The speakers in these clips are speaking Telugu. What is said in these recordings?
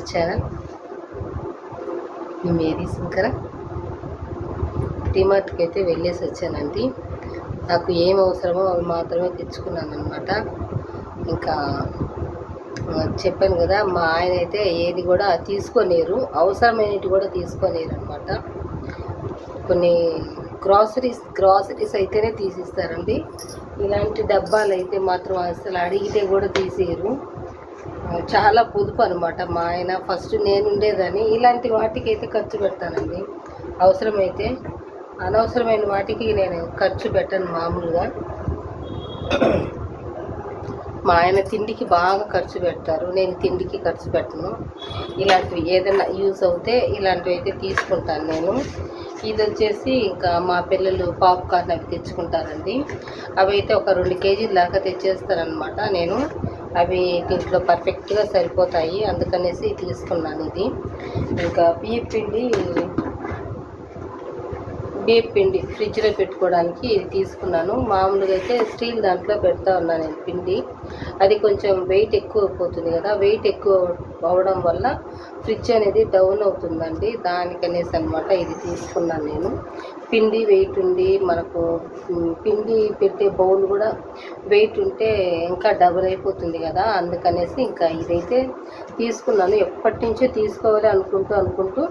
అవర్ ఛానల్ మీ మేరీ శంకర. డిమార్ట్కి అయితే వెళ్ళేసి వచ్చానండి. నాకు ఏం అవసరమో అవి మాత్రమే తెచ్చుకున్నాను అనమాట ఇంకా చెప్పాను కదా మా ఆయన అయితే ఏది కూడా తీసుకోలేరు. అవసరమైనవి కూడా తీసుకోలేరు అనమాట కొన్ని గ్రాసరీస్ గ్రాసరీస్ అయితేనే తీసిస్తారండి. ఇలాంటి డబ్బాలు అయితే మాత్రం అసలు అడిగితే కూడా తీసేయరు. చాలా పొదుపు అనమాట మా ఆయన ఫస్ట్ నేను ఉండేదని ఇలాంటి వాటికి అయితే ఖర్చు పెడతానండి. అవసరమైతే అనవసరమైన వాటికి నేను ఖర్చు పెట్టను మామూలుగా. మా ఆయన తిండికి బాగా ఖర్చు పెడతారు. నేను తిండికి ఖర్చు పెట్టను. ఇలాంటివి ఏదైనా యూస్ అవుతే ఇలాంటివి అయితే తీసుకుంటాను నేను. ఇది వచ్చేసి ఇంకా మా పిల్లలు పాప్కార్న్ అవి తెచ్చుకుంటారండి. అవి అయితే ఒక రెండు కేజీల దాకా తెచ్చేస్తారనమాట నేను. అవి దీంట్లో పర్ఫెక్ట్గా సరిపోతాయి అందుకనేసి తీసుకున్నాను ఇది. ఇంకా బియ్యం పిండి బియ్యం పిండి ఫ్రిడ్జ్లో పెట్టుకోవడానికి ఇది తీసుకున్నాను. మామూలుగా అయితే స్టీల్ దాంట్లో పెడతా ఉన్నాను నేను పిండి. అది కొంచెం వెయిట్ ఎక్కువ పోతుంది కదా వెయిట్ ఎక్కువ అవడం వల్ల ఫ్రిడ్జ్ అనేది డౌన్ అవుతుందండి. దానికనేసి అనమాట ఇది తీసుకున్నాను నేను. పిండి వెయిట్ ఉండి మనకు పిండి పెట్టే బౌల్ కూడా వెయిట్ ఉంటే ఇంకా డబుల్ అయిపోతుంది కదా. అందుకనేసి ఇంకా ఇదైతే తీసుకున్నాను. ఎప్పటి నుంచో తీసుకోవాలి అనుకుంటూ అనుకుంటూ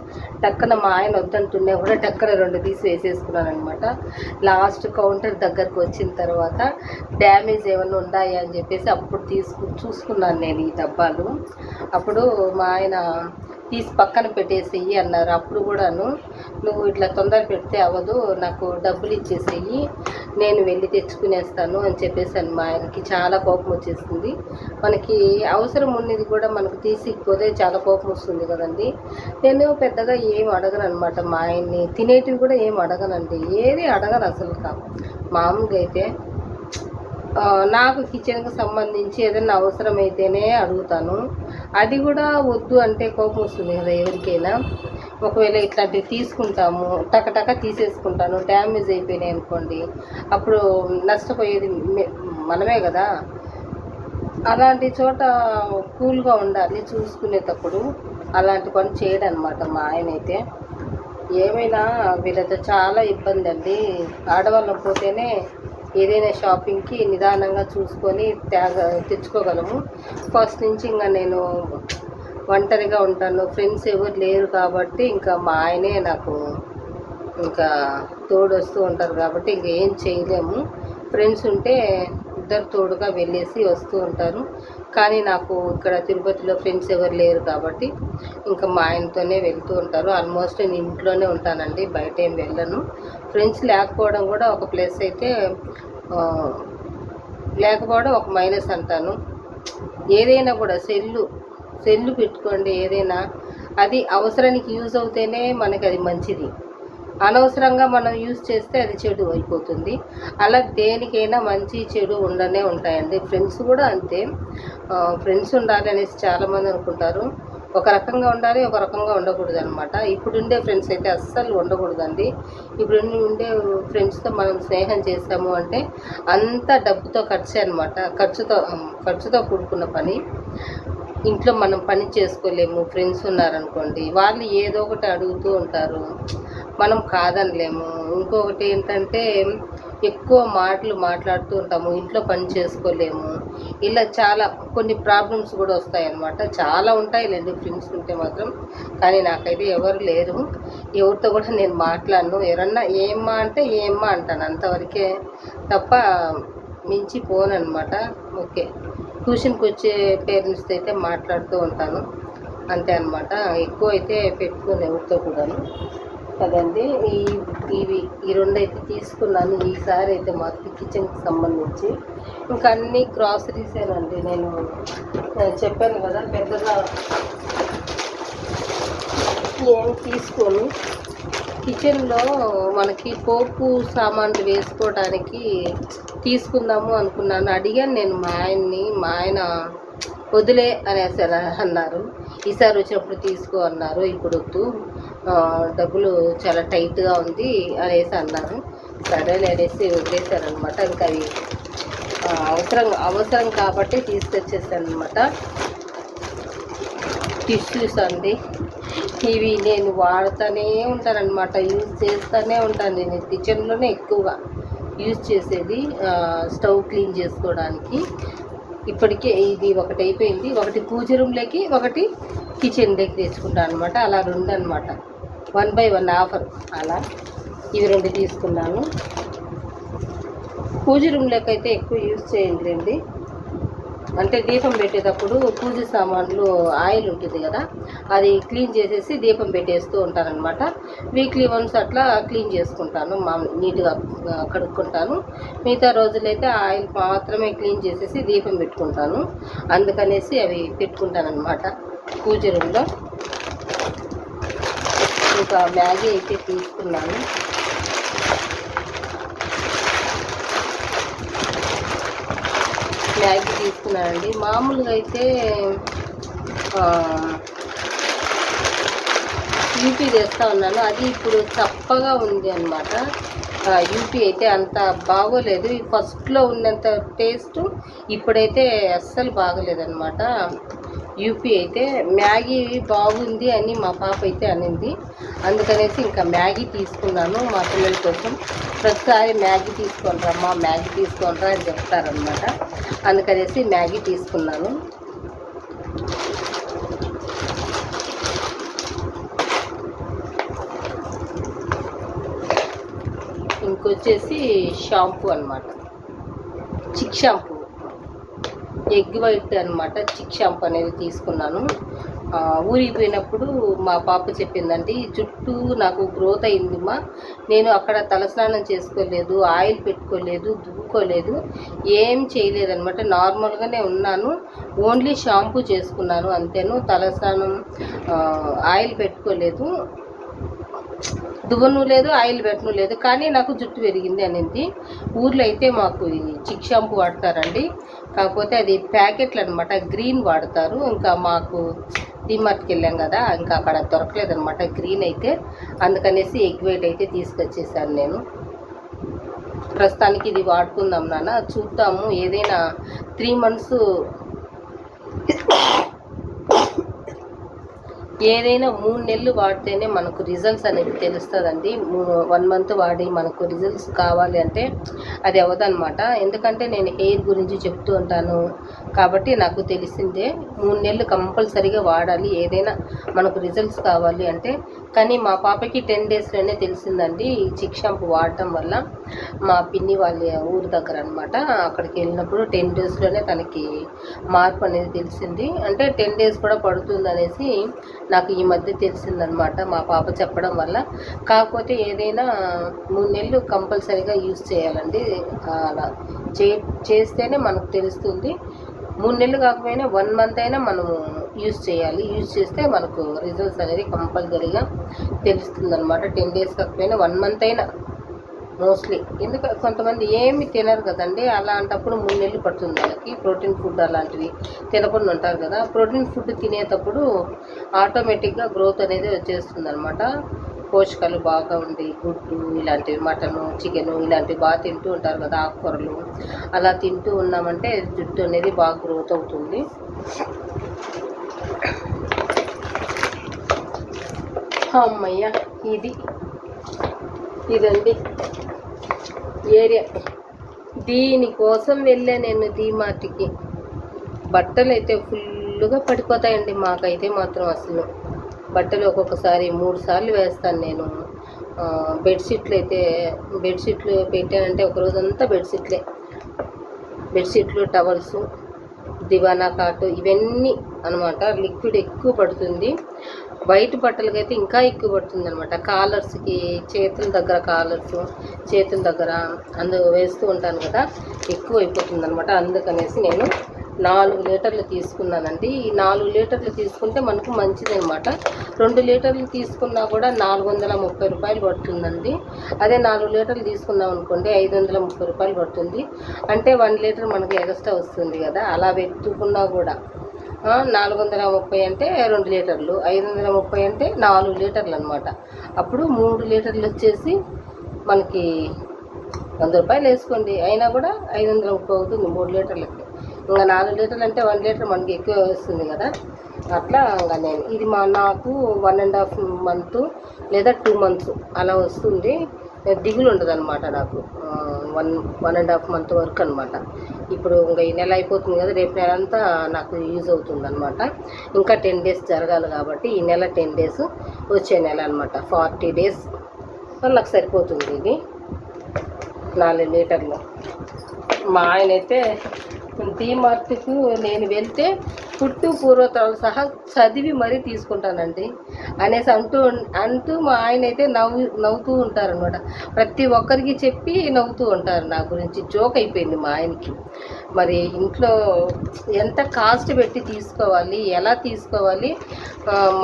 టక్కన మా ఆయన వద్దంటున్నా కూడా టక్కన రెండు తీసి వేసేసుకున్నాను అనమాట లాస్ట్ కౌంటర్ దగ్గరకు వచ్చిన తర్వాత డ్యామేజ్ ఏమైనా ఉన్నాయా అని చెప్పేసి అప్పుడు తీసుకు చూసుకున్నాను నేను ఈ డబ్బాలు. అప్పుడు మా ఆయన తీసి పక్కన పెట్టేసేయి అన్నారు. అప్పుడు కూడాను నువ్వు ఇట్లా తొందర పెడితే అవ్వదు నాకు డబ్బులు ఇచ్చేసేయి నేను వెళ్ళి తెచ్చుకునేస్తాను అని చెప్పేసాను మా ఆయనకి. చాలా కోపం వచ్చేసింది. మనకి అవసరం ఉన్నది కూడా మనకు తీసిపోతే చాలా కోపం వస్తుంది కదండి. నేను పెద్దగా ఏం అడగను అనమాట మా ఆయన్ని తినేటివి కూడా ఏం అడగనండి. ఏది అడగను అసలు కా మామూలుగా అయితే నాకు కిచెన్కి సంబంధించి ఏదైనా అవసరమైతేనే అడుగుతాను. అది కూడా వద్దు అంటే కోపం వస్తుంది కదా ఎవరికైనా. ఒకవేళ ఇట్లాంటివి తీసుకుంటాము టకటక తీసేసుకుంటాను డ్యామేజ్ అయిపోయినాయి అనుకోండి అప్పుడు నష్టపోయేది మే- మనమే కదా. అలాంటి చోట కూల్గా ఉండాలి చూసుకునేటప్పుడు అలాంటి పని చేయడం అనమాట మా ఆయన అయితే ఏమైనా వీళ్ళతో చాలా ఇబ్బంది అండి. ఆడవాళ్ళం పోతేనే ఏదైనా షాపింగ్కి నిదానంగా చూసుకొని తేగ తెచ్చుకోగలము. ఫస్ట్ నుంచి ఇంకా నేను ఒంటరిగా ఉంటాను. ఫ్రెండ్స్ ఎవరు లేరు కాబట్టి ఇంకా మా ఆయనే నాకు ఇంకా తోడు వస్తూ ఉంటారు కాబట్టి ఇంక ఏం చేయలేము. ఫ్రెండ్స్ ఉంటే ఇద్దరు తోడుగా వెళ్ళేసి వస్తూ ఉంటారు. కానీ నాకు ఇక్కడ తిరుపతిలో ఫ్రెండ్స్ ఎవరు లేరు కాబట్టి ఇంకా మా ఆయనతోనే వెళ్తూ ఉంటారు. ఆల్మోస్ట్ నేను ఇంట్లోనే ఉంటానండి బయట ఏం వెళ్ళను. ఫ్రెండ్స్ లేకపోవడం కూడా ఒక ప్లస్ అయితే లేకపోవడం ఒక మైనస్ అంటాను. ఏదైనా కూడా సెల్లు సెల్లు పెట్టుకోండి ఏదైనా. అది అవసరానికి యూజ్ అవుతేనే మనకి అది మంచిది. అనవసరంగా మనం యూజ్ చేస్తే అది చెడు అయిపోతుంది. అలా దేనికైనా మంచి చెడు ఉండనే ఉంటాయండి. ఫ్రెండ్స్ కూడా అంతే. ఫ్రెండ్స్ ఉండాలి అనేసి చాలామంది అనుకుంటారు. ఒక రకంగా ఉండాలి ఒక రకంగా ఉండకూడదు అనమాట ఇప్పుడుండే ఫ్రెండ్స్ అయితే అస్సలు ఉండకూడదండి. ఇప్పుడు ఉండే ఫ్రెండ్స్తో మనం స్నేహం చేసాము అంటే అంత డబ్బుతో ఖర్చు అనమాట ఖర్చుతో ఖర్చుతో కూడుకున్న పని. ఇంట్లో మనం పని చేసుకోలేము ఫ్రెండ్స్ ఉన్నారనుకోండి. వాళ్ళు ఏదో ఒకటి అడుగుతూ ఉంటారు. మనం కాదనలేము. ఇంకొకటి ఏంటంటే ఎక్కువ మాటలు మాట్లాడుతూ ఉంటాము ఇంట్లో పని చేసుకోలేము. ఇలా చాలా కొన్ని ప్రాబ్లమ్స్ కూడా వస్తాయన్నమాట. చాలా ఉంటాయి లేండి ఫ్రెండ్స్ ఉంటే మాత్రం. కానీ నాకైతే ఎవరు లేరు. ఎవరితో కూడా నేను మాట్లాడను. ఎవరన్నా ఏమ్మా అంటే ఏమ్మా అంటాను. అంతవరకే తప్ప మించి పోను అనమాట ఓకే. ట్యూషన్కి వచ్చే పేరెంట్స్తో అయితే మాట్లాడుతూ ఉంటాను. అంతే అనమాట ఎక్కువ అయితే పెట్టుకోను ఎవరితో కూడాను. కదండి. ఈ ఇవి ఈ రెండు అయితే తీసుకున్నాను ఈసారి అయితే మాకు కిచెన్కి సంబంధించి. ఇంకా అన్ని గ్రాసరీసేనండి నేను చెప్పాను కదా పెద్దగా ఏం తీసుకోను. కిచెన్లో మనకి పోపు సామాన్లు వేసుకోవడానికి తీసుకుందాము అనుకున్నాను. అడిగాను నేను మా ఆయన్ని మా ఆయన వదిలే అనేసి అన్నారు. ఈసారి వచ్చినప్పుడు తీసుకో అన్నారు. ఇప్పుడు వద్దు. డబ్బులు చాలా టైట్గా ఉంది అనేసి అన్నారు. సరే అనేసి వదిలేశారనమాట ఇంకా అవి అవసరం అవసరం కాబట్టి తీసుకొచ్చేసాను అనమాట టిష్యూస్ అండి. ఇవి నేను వాడుతూనే ఉంటానన్నమాట. యూజ్ చేస్తూనే ఉంటాను నేను కిచెన్లోనే ఎక్కువగా యూజ్ చేసేది స్టవ్ క్లీన్ చేసుకోవడానికి. ఇప్పటికే ఇది ఒకటి అయిపోయింది. ఒకటి పూజ రూమ్లోకి ఒకటి కిచెన్లోకి తెచ్చుకుంటాను అనమాట అలా రెండు అనమాట వన్ బై వన్ ఆఫర్ అలా ఇవి రెండు తీసుకున్నాను. పూజ రూమ్లోకి అయితే ఎక్కువ యూజ్ చేయండి అంటే దీపం పెట్టేటప్పుడు పూజ సామాన్లు ఆయిల్ ఉంటుంది కదా అది క్లీన్ చేసేసి దీపం పెట్టేస్తూ ఉంటానన్నమాట వీక్లీ వన్స్ అట్లా క్లీన్ చేసుకుంటాను మా నీట్గా కడుక్కుంటాను. మిగతా రోజులైతే ఆయిల్ మాత్రమే క్లీన్ చేసేసి దీపం పెట్టుకుంటాను. అందుకనేసి అవి పెట్టుకుంటానమాట పూజ రూమ్లో. ఇంకా మ్యాగీ అయితే తీసుకున్నాను. మ్యాగీ తీసుకున్నానండి. మామూలుగా అయితే యూపీ చేస్తూ ఉన్నాను. అది ఇప్పుడు చప్పగా ఉంది అనమాట యూపీ అయితే అంత బాగోలేదు. ఫస్ట్లో ఉన్నంత టేస్ట్ ఇప్పుడైతే అస్సలు బాగోలేదన్నమాట. యూపీ అయితే మ్యాగీ బాగుంది అని మా పాప అయితే అనింది. అందుకనేసి ఇంకా మ్యాగీ తీసుకున్నాను మా పిల్లల కోసం. ప్రతిసారి మ్యాగీ తీసుకొని మా మ్యాగీ తీసుకొని రా అని చెప్తారనమాట అందుకనేసి మ్యాగీ తీసుకున్నాను. ఇంకొచ్చేసి షాంపూ అన్నమాట. చిక్ షాంపూ. ఎగ్ వైట్ అన్నమాట చిక్ షాంపూ అనేది తీసుకున్నాను. ఊరికి పోయినప్పుడు మా పాప చెప్పిందండి జుట్టు నాకు గ్రోత్ అయిందిమా నేను అక్కడ తలస్నానం చేసుకోలేదు ఆయిల్ పెట్టుకోలేదు దువ్వుకోలేదు ఏం చేయలేదనమాట నార్మల్గానే ఉన్నాను. ఓన్లీ షాంపూ చేసుకున్నాను అంతేను. తలస్నానం ఆయిల్ పెట్టుకోలేదు. దువ్వను లేదు ఆయిల్ పెట్టను లేదు. కానీ నాకు జుట్టు పెరిగింది అనింది. ఊర్లో అయితే మాకు చిక్ షాంపూ వాడతారండి. కాకపోతే అది ప్యాకెట్లు అనమాట గ్రీన్ వాడతారు. ఇంకా మాకు డిమార్ట్కి వెళ్ళాం కదా ఇంకా అక్కడ దొరకలేదనమాట గ్రీన్ అయితే. అందుకనేసి ఎగ్ వైట్ అయితే తీసుకొచ్చేసాను నేను. ప్రస్తుతానికి ఇది వాడుకుందాం నాన్న. చూద్దాము ఏదైనా త్రీ మంత్స్ ఏదైనా మూడు నెలలు వాడితేనే మనకు రిజల్ట్స్ అనేది తెలుస్తుందండి. వన్ మంత్ వాడి మనకు రిజల్ట్స్ కావాలి అంటే అది అవ్వదన్నమాట ఎందుకంటే నేను హెయిర్ గురించి చెప్తూ ఉంటాను. కాబట్టి నాకు తెలిసిందే మూడు నెలలు కంపల్సరీగా వాడాలి. ఏదైనా మనకు రిజల్ట్స్ కావాలి అంటే. కానీ మా పాపకి టెన్ డేస్లోనే తెలిసిందండి ఈ చిక్ షాంపూ వాడటం వల్ల. మా పిన్ని వాళ్ళ ఊరు దగ్గర అనమాట అక్కడికి వెళ్ళినప్పుడు టెన్ డేస్లోనే తనకి మార్పు అనేది తెలిసింది. అంటే టెన్ డేస్ కూడా పడుతుంది అనేసి నాకు ఈ మధ్య తెలిసిందనమాట మా పాప చెప్పడం వల్ల. కాకపోతే ఏదైనా మూడు నెలలు కంపల్సరీగా యూస్ చేయాలండి. అలా చే చేస్తేనే మనకు తెలుస్తుంది. మూడు నెలలు కాకపోయినా వన్ మంత్ అయినా మనము యూస్ చేయాలి. యూజ్ చేస్తే మనకు రిజల్ట్స్ అనేది కంపల్సరీగా తెలుస్తుంది అనమాట టెన్ డేస్ కాకపోయినా వన్ మంత్ అయినా మోస్ట్లీ ఎందుకంటే కొంతమంది ఏమి తినరు కదండి అలాంటప్పుడు మూడు నెలలు పడుతుంది వాళ్ళకి ప్రోటీన్ ఫుడ్ అలాంటివి తినకుండా ఉంటారు కదా ప్రోటీన్ ఫుడ్ తినేటప్పుడు ఆటోమేటిక్గా గ్రోత్ అనేది వచ్చేస్తుంది అనమాట పోషకాలు బాగా ఉండి గుడ్డు ఇలాంటివి మటను చికెను ఇలాంటివి బాగా తింటూ ఉంటారు కదా ఆకుకూరలు. అలా తింటూ ఉన్నామంటే జుట్టు అనేది బాగా గ్రోత్ అవుతుంది. అమ్మయ్య ఇది. ఇదండి. ఏరియా. దీనికోసం వెళ్ళా నేను డీమార్ట్కి బట్టలు అయితే ఫుల్గా పడిపోతాయండి మాకైతే మాత్రం అసలు. బట్టలు ఒక్కొక్కసారి మూడు సార్లు వేస్తాను నేను. బెడ్షీట్లు అయితే బెడ్షీట్లు పెట్టానంటే ఒక రోజంతా బెడ్షీట్లే. బెడ్షీట్లు టవల్స్ దివానా కాటు ఇవన్నీ అనమాట లిక్విడ్ ఎక్కువ పడుతుంది. వైట్ బట్టలకైతే ఇంకా ఎక్కువ పడుతుంది అనమాట కాలర్స్కి చేతుల దగ్గర కాలర్స్ చేతుల దగ్గర అందు వేస్తూ ఉంటాను కదా ఎక్కువ అయిపోతుంది అనమాట అందుకనేసి నేను నాలుగు లీటర్లు తీసుకున్నానండి. ఈ నాలుగు లీటర్లు తీసుకుంటే మనకు మంచిది అనమాట రెండు లీటర్లు తీసుకున్నా కూడా నాలుగు వందల ముప్పై రూపాయలు పడుతుందండి. అదే నాలుగు లీటర్లు తీసుకున్నాం అనుకోండి ఐదు వందల ముప్పై రూపాయలు పడుతుంది. అంటే వన్ లీటర్ మనకి ఎక్స్ట్రా వస్తుంది కదా అలా పెట్టుకున్నా కూడా. నాలుగు వందల ముప్పై అంటే రెండు లీటర్లు ఐదు వందల ముప్పై అంటే నాలుగు లీటర్లు అనమాట అప్పుడు మూడు లీటర్లు వచ్చేసి మనకి వంద రూపాయలు వేసుకోండి. అయినా కూడా ఐదు వందల ముప్పై అవుతుంది మూడు లీటర్లకి. ఇంకా నాలుగు లీటర్లు అంటే వన్ లీటర్ మనకి ఎక్కువ వస్తుంది కదా. అట్లా ఇంకా నేను ఇది మా నాకు వన్ అండ్ హాఫ్ మంత్ లేదా టూ మంత్స్ అలా వస్తుంది. దిగులు ఉండదు అనమాట నాకు one one and half month వరకు అనమాట ఇప్పుడు ఇంకా ఈ నెల అయిపోతుంది కదా రేపు నెల అంతా నాకు యూజ్ అవుతుంది అనమాట ఇంకా టెన్ డేస్ జరగాలి కాబట్టి ఈ నెల టెన్ డేస్ వచ్చే నెల అనమాట ఫార్టీ డేస్ నాకు సరిపోతుంది ఇది. నాలుగు లీటర్లు. మా ఆయన అయితే డీమార్ట్కు నేను వెళ్తే పుట్టు పూర్వతరాలు సహా చదివి మరీ తీసుకుంటానండి. అనేసి అంటూ అంటూ మా ఆయన అయితే నవ్వు నవ్వుతూ ఉంటారనమాట ప్రతి ఒక్కరికి చెప్పి నవ్వుతూ ఉంటారు నా గురించి. జోక్ అయిపోయింది మా ఆయనకి. మరి ఇంట్లో ఎంత కాస్ట్ పెట్టి తీసుకోవాలి ఎలా తీసుకోవాలి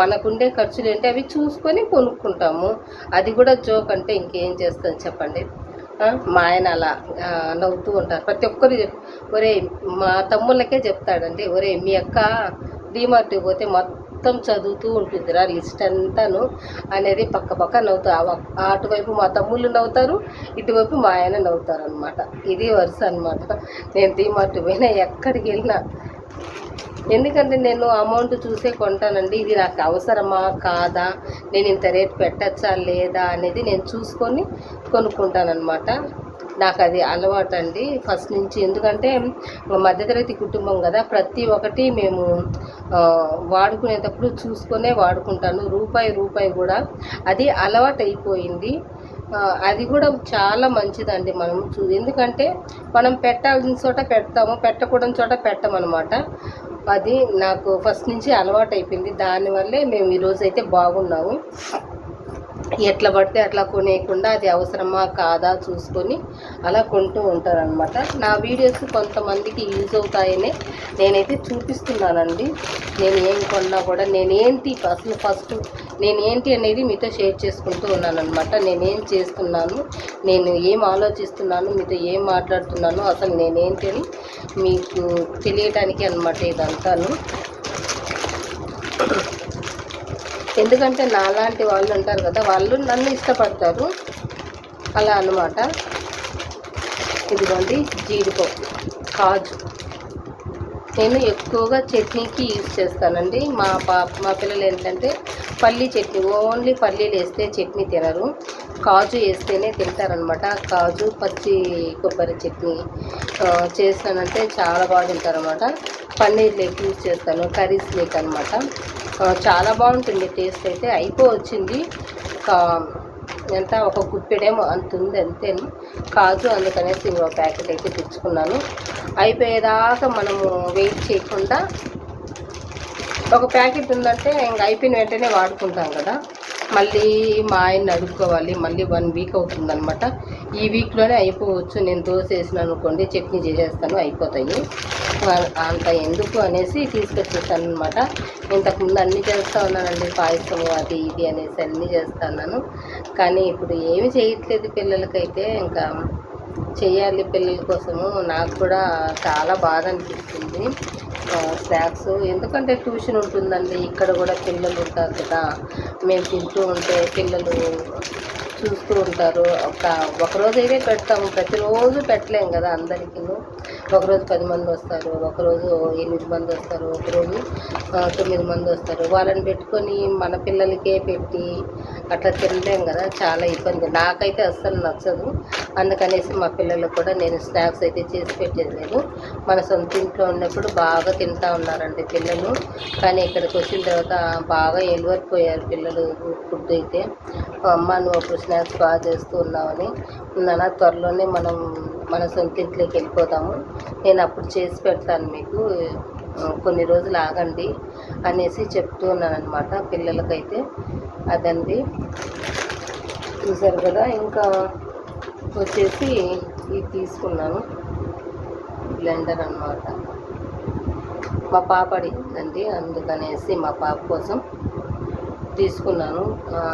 మనకుండే ఖర్చులు ఏంటి అవి చూసుకొని కొనుక్కుంటాము. అది కూడా జోక్ అంటే ఇంకేం చేస్తాను చెప్పండి. మా ఆయన అలా నవ్వుతూ ఉంటారు. ప్రతి ఒక్కరు చెప్ ఒరే మా తమ్ముళ్ళకే చెప్తాడండి ఒరే మీ అక్క డీమార్ట్కి పోతే మొత్తం చదువుతూ ఉంటుందిరా లిస్ట్ అంతాను అనేది పక్క పక్క నవ్వుతూ అటువైపు మా తమ్ముళ్ళు నవ్వుతారు ఇటువైపు మా ఆయన నవ్వుతారు అనమాట ఇది వరుస అనమాట నేను డీమార్ట్ పోయినా ఎక్కడికి వెళ్ళినా ఎందుకంటే నేను అమౌంట్ చూసే కొంటానండి. ఇది నాకు అవసరమా? కాదా? నేను ఇంత రేట్ పెట్టచ్చా? లేదా? అనేది నేను చూసుకొని కొనుక్కుంటానమాట నాకు అది అలవాటు అండి ఫస్ట్ నుంచి. ఎందుకంటే మధ్యతరగతి కుటుంబం కదా ప్రతి ఒక్కటి మేము వాడుకునేటప్పుడు చూసుకొనే వాడుకుంటాను. రూపాయి రూపాయి కూడా. అది అలవాటు అయిపోయింది అది కూడా చాలా మంచిదండి మనం చూ ఎందుకంటే మనం పెట్టాల్సిన చోట పెడతాము పెట్టకూడని చోట పెట్టమన్నమాట అది నాకు ఫస్ట్ నుంచి అలవాటు అయిపోయింది దానివల్లే మేము ఈరోజు అయితే బాగున్నాము. ఎట్లా పడితే అట్లా కొనేయకుండా అది అవసరమా కాదా చూసుకొని అలా కొంటూ ఉంటారనమాట నా వీడియోస్ కొంతమందికి యూజ్ అవుతాయని నేనైతే చూపిస్తున్నానండి. నేను ఏం కొన్నా కూడా నేనేంటి అసలు ఫస్ట్ నేనేంటి అనేది మీతో షేర్ చేసుకుంటూ ఉన్నానమాట నేనేం చేస్తున్నాను నేను ఏం ఆలోచిస్తున్నాను మీతో ఏం మాట్లాడుతున్నాను అసలు నేనేంటి అని మీకు తెలియటానికి అనమాట ఇదంతాను. ఎందుకంటే నాలాంటి వాళ్ళు ఉంటారు కదా వాళ్ళు నన్ను ఇష్టపడతారు. అలా అనమాట ఇదిగోండి జీడిపప్పు కాజు. నేను ఎక్కువగా చట్నీకి యూజ్ చేస్తానండి. మా పా మా పిల్లలు ఏంటంటే పల్లీ చట్నీ ఓన్లీ పల్లీలు వేస్తే చట్నీ తినరు. కాజు వేస్తేనే తింటారనమాట కాజు పచ్చి కొబ్బరి చట్నీ చేస్తానంటే చాలా బాగా తింటారనమాట పన్నీర్ లేక్ యూజ్ చేస్తాను కర్రీస్ లేక్ అనమాట చాలా బాగుంటుంది టేస్ట్ అయితే అయిపో వచ్చింది ఒక ఎంత ఒక గుప్పెడేమో అంత ఉంది అంతేను. కాజు అందుకనేసి ఇంకో ప్యాకెట్ అయితే తెచ్చుకున్నాను. అయిపోయేదాకా మనము వెయిట్ చేయకుండా ఒక ప్యాకెట్ ఉందంటే ఇంక అయిపోయిన వెంటనే వాడుకుంటాం కదా. మళ్ళీ మా ఆయన్ని అడుక్కోవాలి మళ్ళీ వన్ వీక్ అవుతుందనమాట ఈ వీక్లోనే అయిపోవచ్చు నేను దోశ వేసిన అనుకోండి చట్నీ చేసేస్తాను అయిపోతాయి. అంత ఎందుకు అనేసి తీసుకొచ్చేసాను అనమాట ఇంతకుముందు అన్నీ చేస్తూ ఉన్నానండి పాయసం అది ఇది అనేసి అన్నీ చేస్తున్నాను కానీ ఇప్పుడు ఏమి చేయట్లేదు పిల్లలకైతే ఇంకా చేయాలి పిల్లల కోసము. నాకు కూడా చాలా బాధ అనిపిస్తుంది. స్నాక్స్. ఎందుకంటే ట్యూషన్ ఉంటుందండి. ఇక్కడ కూడా పిల్లలు ఉంటారు కదా. మేము తింటూ ఉంటే పిల్లలు చూస్తూ ఉంటారు. ఒక ఒకరోజు అయితే పెడతాము. ప్రతిరోజు పెట్టలేం కదా అందరికీ. ఒకరోజు పది మంది వస్తారు. ఒకరోజు ఎనిమిది మంది వస్తారు. ఒకరోజు తొమ్మిది మంది వస్తారు. వాళ్ళని పెట్టుకొని మన పిల్లలకే పెట్టి అట్లా తినలేం కదా. చాలా ఇబ్బంది. నాకైతే అస్సలు నచ్చదు. అందుకనేసి మా పిల్లలకు కూడా నేను స్నాక్స్ అయితే చేసి పెట్టేది లేదు మన సొంత ఇంట్లో ఉన్నప్పుడు బాగా తింటా ఉన్నారండి పిల్లలు. కానీ ఇక్కడికి వచ్చిన తర్వాత బాగా ఎలువరిపోయారు పిల్లలు ఫుడ్ అయితే. అమ్మ నువ్వు అప్పుడు స్నాక్స్ బాగా చేస్తూ ఉన్నామని నాన్న త్వరలోనే మనం మన సొంత ఇంట్లోకి వెళ్ళిపోతాము. నేను అప్పుడు చేసి పెడతాను మీకు కొన్ని రోజులు ఆగండి అనేసి చెప్తూ ఉన్నాను అనమాట పిల్లలకైతే. అదండి. చూసారు కదా ఇంకా వచ్చేసి ఇది తీసుకున్నాను. బ్లెండర్ అన్నమాట. మా పాప అడిగిందండి అందుకనేసి మా పాప కోసం తీసుకున్నాను.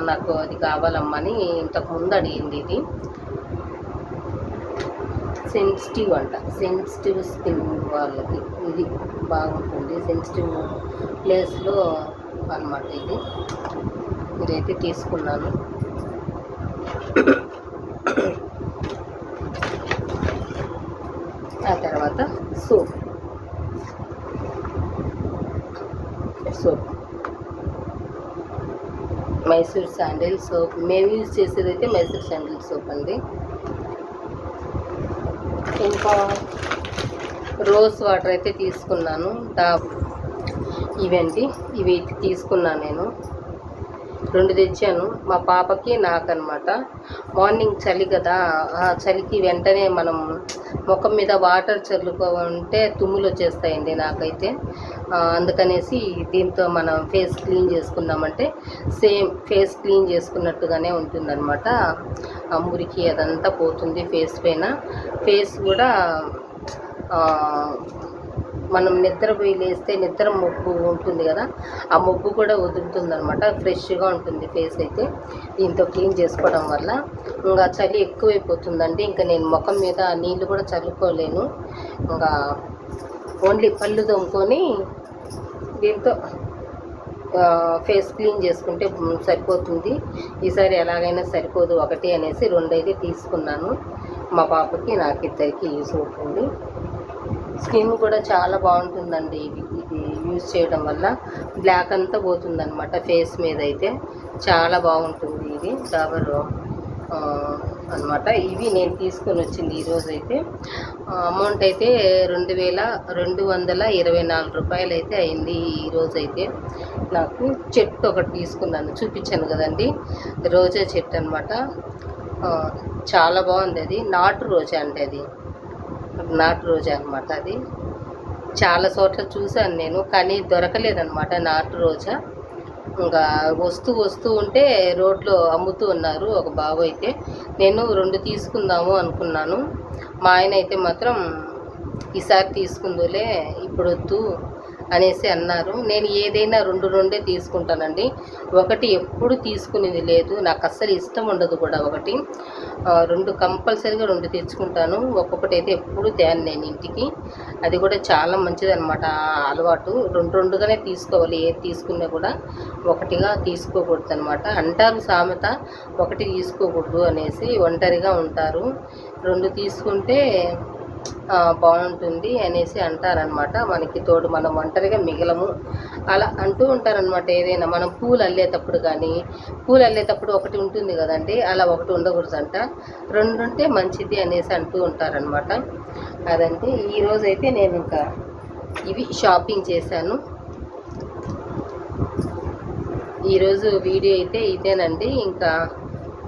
నాకు అది కావాలమ్మని ఇంతకుముందు అడిగింది ఇది. సెన్సిటివ్ అంట. సెన్సిటివ్ స్కిన్ వాళ్ళకి. ఇది బాగుంటుంది. సెన్సిటివ్ ప్లేస్లో అన్నమాట ఇది. ఇదైతే తీసుకున్నాను ఆ తర్వాత soap soap Mysore sandal soap మేము యూజ్ చేసేది అయితే మైసూర్ శాండిల్ సోప్ అండి. ఇంకా రోజ్ వాటర్ అయితే తీసుకున్నాను. డా ఇవండి. ఇవి తీసుకున్నాను నేను. రెండు తెచ్చాను. మా పాపకి నాకనమాట. మార్నింగ్ చలి కదా ఆ చలికి వెంటనే మనం ముఖం మీద వాటర్ చల్లుకుంటే తుమ్ములు వచ్చేస్తాయండి నాకైతే. అందుకనేసి దీంతో మనం ఫేస్ క్లీన్ చేసుకున్నామంటే సేమ్ ఫేస్ క్లీన్ చేసుకున్నట్టుగానే ఉంటుందన్నమాట. ఆ మురికి అదంతా పోతుంది ఫేస్ పైన. ఫేస్ కూడా మనం నిద్రపోయి లేస్తే నిద్ర మొబ్బు ఉంటుంది కదా ఆ మొబ్బు కూడా వదులుతుంది అనమాట ఫ్రెష్గా ఉంటుంది ఫేస్ అయితే. దీంతో క్లీన్ చేసుకోవడం వల్ల ఇంకా చలి ఎక్కువైపోతుందండి. ఇంకా నేను ముఖం మీద నీళ్ళు కూడా చల్లుకోలేను. ఇంకా ఓన్లీ పళ్ళు తోముకొని దీంతో ఫేస్ క్లీన్ చేసుకుంటే సరిపోతుంది. ఈసారి ఎలాగైనా సరిపోదు ఒకటి అనేసి రెండు అయితే తీసుకున్నాను. మా పాపకి నాకు ఇద్దరికి యూజ్ అవుతుంది. స్కిన్ కూడా చాలా బాగుంటుందండి. ఇది ఇది యూజ్ చేయడం వల్ల బ్లాక్ అంతా పోతుందన్నమాట ఫేస్ మీద అయితే. చాలా బాగుంటుంది ఇది డాబర్ అనమాట ఇవి నేను తీసుకొని వచ్చింది ఈరోజు అయితే. అమౌంట్ అయితే రెండు వేల రెండు వందల ఇరవై నాలుగు రూపాయలు అయితే అయింది ఈరోజు అయితే. నాకు చెట్టు ఒకటి తీసుకున్నాను చూపించాను కదండి. రోజా చెట్టు అనమాట చాలా బాగుంది అది. నాటు రోజా అండి అది. నాటు రోజా అనమాట అది. చాలా చోట్ల చూశాను నేను కానీ దొరకలేదనమాట నాటు రోజా. ఇంకా వస్తూ వస్తూ ఉంటే రోడ్లో అమ్ముతూ ఉన్నారు ఒక బాబు అయితే. నేను రెండు తీసుకుందాము అనుకున్నాను. మా ఆయన అయితే మాత్రం ఈసారి తీసుకుందులే ఇప్పుడు వద్దు అనేసి అన్నారు. నేను ఏదైనా రెండు రెండే తీసుకుంటానండి. ఒకటి ఎప్పుడు తీసుకునేది లేదు. నాకు అస్సలు ఇష్టం ఉండదు కూడా ఒకటి. రెండు కంపల్సరీగా రెండు తెచ్చుకుంటాను. ఒక్కొక్కటి అయితే ఎప్పుడు తేను నేను ఇంటికి. అది కూడా చాలా మంచిది అనమాట అలవాటు. రెండు రెండుగానే తీసుకోవాలి. ఏది తీసుకున్నా కూడా ఒకటిగా తీసుకోకూడదు అనమాట అంటారు సామెత ఒకటి తీసుకోకూడదు అనేసి ఒంటరిగా ఉంటారు. రెండు తీసుకుంటే బాగుంటుంది అనేసి అంటారనమాట మనకి తోడు మనం ఒంటరిగా మిగలము. అలా అంటూ ఉంటారనమాట ఏదైనా. మనం పూలు అల్లేటప్పుడు కానీ పూలు అల్లేటప్పుడు ఒకటి ఉంటుంది కదండి అలా ఒకటి ఉండకూడదంట. రెండు ఉంటే మంచిది అనేసి అంటూ ఉంటారనమాట అదంటే ఈరోజు అయితే నేను ఇంకా ఇవి షాపింగ్ చేశాను. ఈరోజు వీడియో అయితే ఇదేనండి. ఇంకా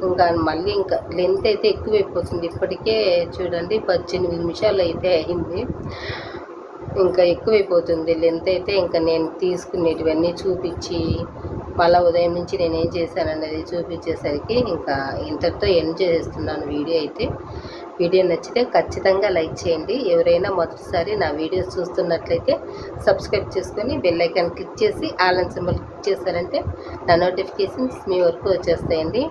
ఇంకా మళ్ళీ ఇంకా లెంత్ అయితే ఎక్కువైపోతుంది. ఇప్పటికే చూడండి పద్దెనిమిది నిమిషాలు అయితే అయింది. ఇంకా ఎక్కువైపోతుంది. లెంత్ అయితే ఇంకా నేను తీసుకునేటివన్నీ చూపించి మళ్ళీ ఉదయం నుంచి నేను ఏం చేశాను అనేది చూపించేసరికి ఇంకా ఇంతటితో ఎండ్ చేస్తున్నాను వీడియో అయితే. వీడియో నచ్చితే ఖచ్చితంగా లైక్ చేయండి. ఎవరైనా మొదటిసారి నా వీడియోస్ చూస్తున్నట్లయితే సబ్స్క్రైబ్ చేసుకొని బెల్ ఐకాన్ క్లిక్ చేసి ఆలన్ సింబల్ క్లిక్ చేశారంటే నా నోటిఫికేషన్స్ మీ వరకు వచ్చేస్తాయండి.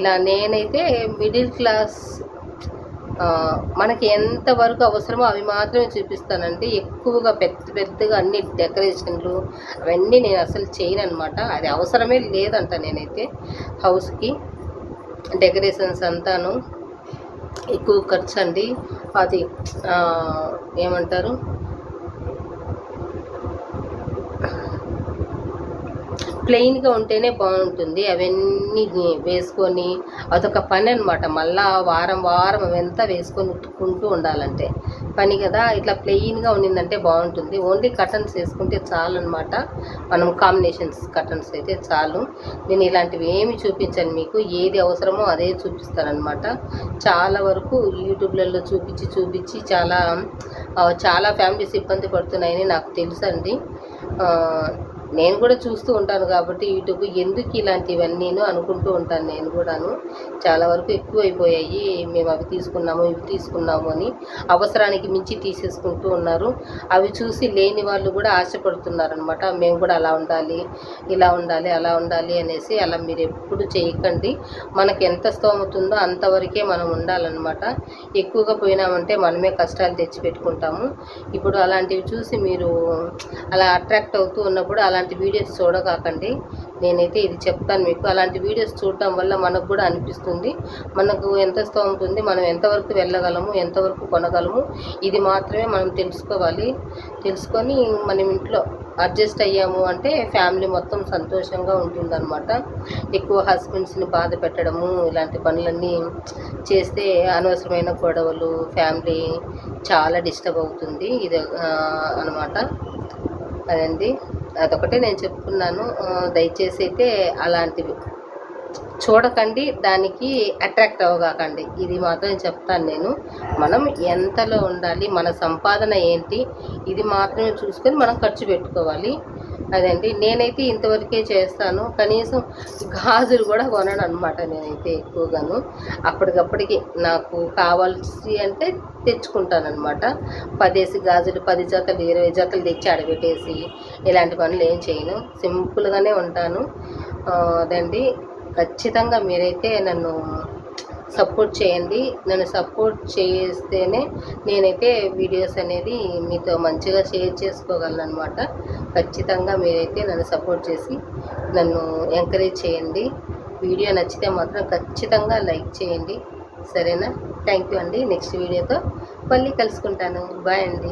ఇలా నేనైతే మిడిల్ క్లాస్ మనకి ఎంతవరకు అవసరమో అవి మాత్రమే చూపిస్తానండి. ఎక్కువగా పెద్ద పెద్దగా అన్ని డెకరేషన్లు అవన్నీ నేను అసలు చేయను అనమాట అది అవసరమే లేదంట నేనైతే హౌస్కి. డెకరేషన్స్ అంతాను ఎక్కువ ఖర్చు అండి. అది ఏమంటారు? ప్లెయిన్గా ఉంటేనే బాగుంటుంది. అవన్నీ వేసుకొని అదొక పని అనమాట మళ్ళా వారం వారం అవంతా వేసుకొని ఉట్టుకుంటూ ఉండాలంటే. పని కదా ఇట్లా ప్లెయిన్గా ఉండిందంటే బాగుంటుంది. ఓన్లీ కటన్స్ వేసుకుంటే చాలు అనమాట మనం కాంబినేషన్స్ కటన్స్ అయితే చాలు. నేను ఇలాంటివి ఏమి చూపించాను మీకు. ఏది అవసరమో అదే చూపిస్తానమాట చాలా వరకు యూట్యూబ్లలో చూపించి చూపించి చాలా చాలా ఫ్యామిలీస్ ఇబ్బంది పడుతున్నాయని నాకు తెలుసండి. నేను కూడా చూస్తూ ఉంటాను కాబట్టి యూట్యూబ్ ఎందుకు ఇలాంటివన్నీ అనుకుంటూ ఉంటాను నేను కూడాను. చాలా వరకు ఎక్కువ అయిపోయాయి మేము అవి తీసుకున్నాము ఇవి తీసుకున్నాము అని అవసరానికి మించి తీసేసుకుంటూ ఉన్నారు. అవి చూసి లేని వాళ్ళు కూడా ఆశపడుతున్నారు అనమాట మేము కూడా అలా ఉండాలి ఇలా ఉండాలి అలా ఉండాలి అనేసి అలా మీరు ఎప్పుడు చేయకండి. మనకి ఎంత స్తోమత ఉందో అంతవరకే మనం ఉండాలన్నమాట. ఎక్కువగా పోయినామంటే మనమే కష్టాలు తెచ్చి పెట్టుకుంటాము ఇప్పుడు అలాంటివి చూసి మీరు అలా అట్రాక్ట్ అవుతూ ఉన్నప్పుడు అలా అలాంటి వీడియోస్ చూడకాకండి. నేనైతే ఇది చెప్తాను మీకు. అలాంటి వీడియోస్ చూడటం వల్ల మనకు కూడా అనిపిస్తుంది. మనకు ఎంత స్తోమత ఉంది మనం ఎంతవరకు వెళ్ళగలము ఎంతవరకు కొనగలము ఇది మాత్రమే మనం తెలుసుకోవాలి. తెలుసుకొని మనం ఇంట్లో అడ్జస్ట్ అయ్యాము అంటే ఫ్యామిలీ మొత్తం సంతోషంగా ఉంటుందన్నమాట. ఎక్కువ హస్బెండ్స్ని బాధ పెట్టడము ఇలాంటి పనులన్నీ చేస్తే అనవసరమైన గొడవలు ఫ్యామిలీ చాలా డిస్టర్బ్ అవుతుంది. ఇది అనమాట అదండి. అదొకటే నేను చెప్పుకున్నాను. దయచేసి అయితే అలాంటివి చూడకండి. దానికి అట్రాక్ట్ అవ్వగాకండి ఇది మాత్రం చెప్తాను నేను. మనం ఎంతలో ఉండాలి? మన సంపాదన ఏంటి? ఇది మాత్రమే చూసుకొని మనం ఖర్చు పెట్టుకోవాలి. అదండి. నేనైతే ఇంతవరకే చేస్తాను. కనీసం గాజులు కూడా కొనను అనమాట నేనైతే ఎక్కువగాను. అప్పటికప్పటికి నాకు కావాల్సి అంటే తెచ్చుకుంటానమాట పదేసి గాజులు పది జతలు ఇరవై జతలు తెచ్చి అడబెట్టేసి ఇలాంటి పనులు ఏం చేయను. సింపుల్గానే ఉంటాను. అదండి. ఖచ్చితంగా మీరైతే నన్ను సపోర్ట్ చేయండి. నన్ను సపోర్ట్ చేస్తేనే నేనైతే వీడియోస్ అనేది మీతో మంచిగా షేర్ చేసుకోగలను అనమాట ఖచ్చితంగా మీరైతే నన్ను సపోర్ట్ చేసి నన్ను ఎంకరేజ్ చేయండి. వీడియో నచ్చితే మాత్రం ఖచ్చితంగా లైక్ చేయండి. సరేనా? థ్యాంక్ యూ అండి. నెక్స్ట్ వీడియోతో మళ్ళీ కలుసుకుంటాను. బాయ్ అండి.